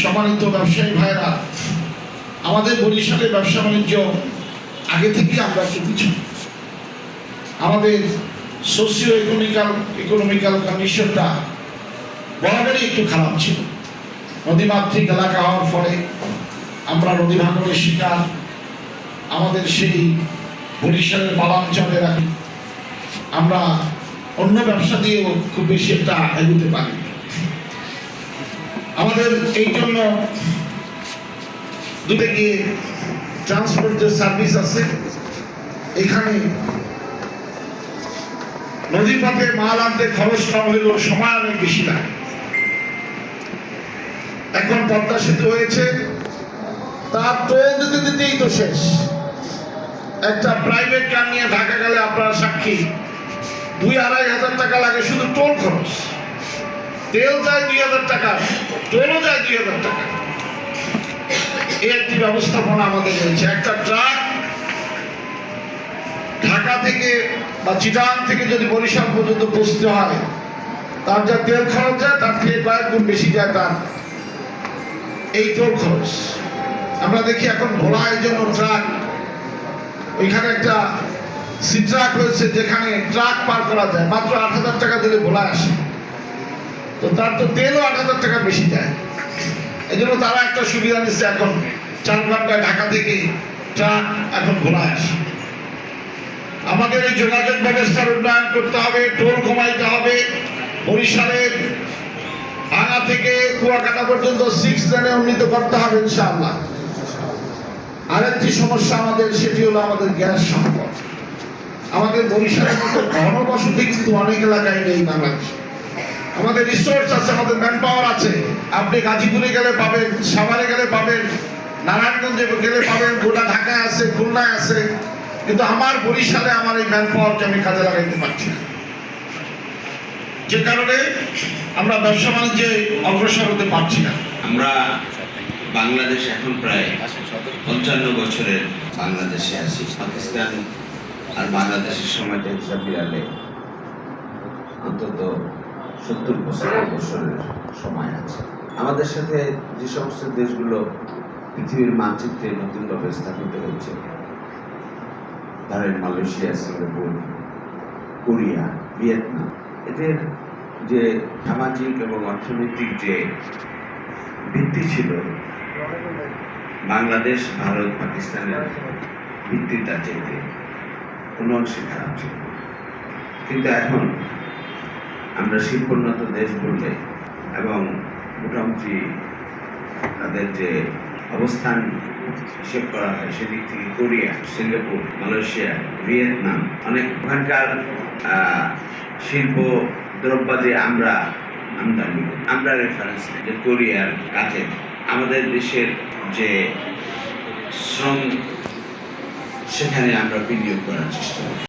সম্মানিত ব্যবসায়ী ভাইরা আমাদের বরিশালে ব্যবসা বাণিজ্য আগে থেকে আমরা পিছনে আমাদের সোশিও ইকোনমিক্যাল ইকোনমিক্যাল কন্ডিশনটা বরাবরই একটু খারাপ ছিল। নদীমাতৃক এলাকা হওয়ার ফলে আমরা নদী ভাঙনের শিকার আমাদের সেই বরিশালের বালাঞ্চলে রাখি। আমরা অন্য ব্যবসা দিয়েও খুব বেশি একটা এগোতে পারি আমাদের এই জন্য দুটো গিয়ে ট্রান্সপোর্ট যে সার্ভিস আছে, এখানে নদী পথে মাল আনতে খরচ কম হলেও সময় অনেক বেশি লাগে। এখন পদ্মা সেতু হয়েছে, তার টোল দিতে দিতেই তো শেষ। একটা প্রাইভেট কার নিয়ে ঢাকা গেলে আপনারা সাক্ষী, দুই আড়াই হাজার টাকা লাগে শুধু টোল খরচ। তেল যায় দুই হাজার টাকা টোলও যায় দুই হাজার টাকা। একটি ব্যবস্থাপনা আমাদের রয়েছে। একটা ট্রাক ঢাকা থেকে বা চিটাং থেকে যদি বরিশাল পর্যন্ত পৌঁছতে হয়, তার যা তেল খরচ যায় তার থেকে কয়েক গুণ বেশি যায় তার এই টোল খরচ। আমরা দেখি এখন ভোলায় জন্য ট্রাক, ওইখানে একটা সি ট্রাক রয়েছে, যেখানে ট্রাক পার করা যায়। মাত্র আট হাজার টাকা দিলে ভোলায় আসে। তো তার তো তেলও আট হাজার টাকা বেশি দেয়। এই জন্য তারা একটা সুবিধা নিচ্ছে এখন। চার ঘন্টায় ঢাকা থেকে ট্রাক এখন ভোলায় আসে। আমাদের এই যোগাযোগ ব্যবস্থার উন্নয়ন করতে হবে, টোল কমাইতে হবে। বরিশালের ভাঙা থেকে কুয়াকাটা পর্যন্ত সিক্স লেনে উন্নীত করতে হবে ইনশাআল্লাহ। আরেকটি সমস্যা আমাদের, সেটি হলো আমাদের গ্যাস সম্পদ। আমাদের বরিশালের মতো ঘনবসতি কিন্তু অনেক এলাকায় নেই বাংলাদেশে। আমাদের রিসোর্স আছে, আমাদের ম্যান পাওয়ার আছে। আপনি গাজীপুরে গেলে পাবেন, সাভারে গেলে পাবেন, নারায়ণগঞ্জে গেলে পাবেন, গোটা ঢাকায় আছে, খুলনায় আছে। কিন্তু আমার বরিশালে আমার এই ম্যান পাওয়ারকে আমি কাজে লাগাইতে পারছি না। যে কারণে আমরা ব্যবসা বাণিজ্যে অগ্রসর হতে পারছি না। আমরা বাংলাদেশ এখন প্রায় পঞ্চান্ন বছরের বাংলাদেশে আছি। পাকিস্তান আর বাংলাদেশের সময়টা হিসাব মিলালে অন্তত সত্তর পঁচাত্তর বছরের সময় আছে। আমাদের সাথে যে সমস্ত দেশগুলো, পৃথিবীর মানচিত্রে নতুনভাবে স্থাপিত হয়েছে, ধরেন মালয়েশিয়া, সিঙ্গাপুর, কোরিয়া, ভিয়েতনাম, এদের যে সামাজিক এবং অর্থনৈতিক যে ভিত্তি ছিল, বাংলাদেশ, ভারত, পাকিস্তানের ভিত্তিটা চাইতে কোনো অংশে খারাপ ছিল কিন্তু এখন আমরা শিল্পোন্নত দেশ বললে এবং মোটামুটি তাদের যে অবস্থান হিসেব করা হয় সেদিক থেকে কোরিয়া, সিঙ্গাপুর, মালয়েশিয়া, ভিয়েতনাম অনেক ওখানকার শিল্প দ্রব্যাদি আমরা আমদানি। আমরা রেফারেন্স যে কোরিয়ার কাজে আমাদের দেশের যে শ্রম, সেখানে আমরা বিনিয়োগ করার চেষ্টা করি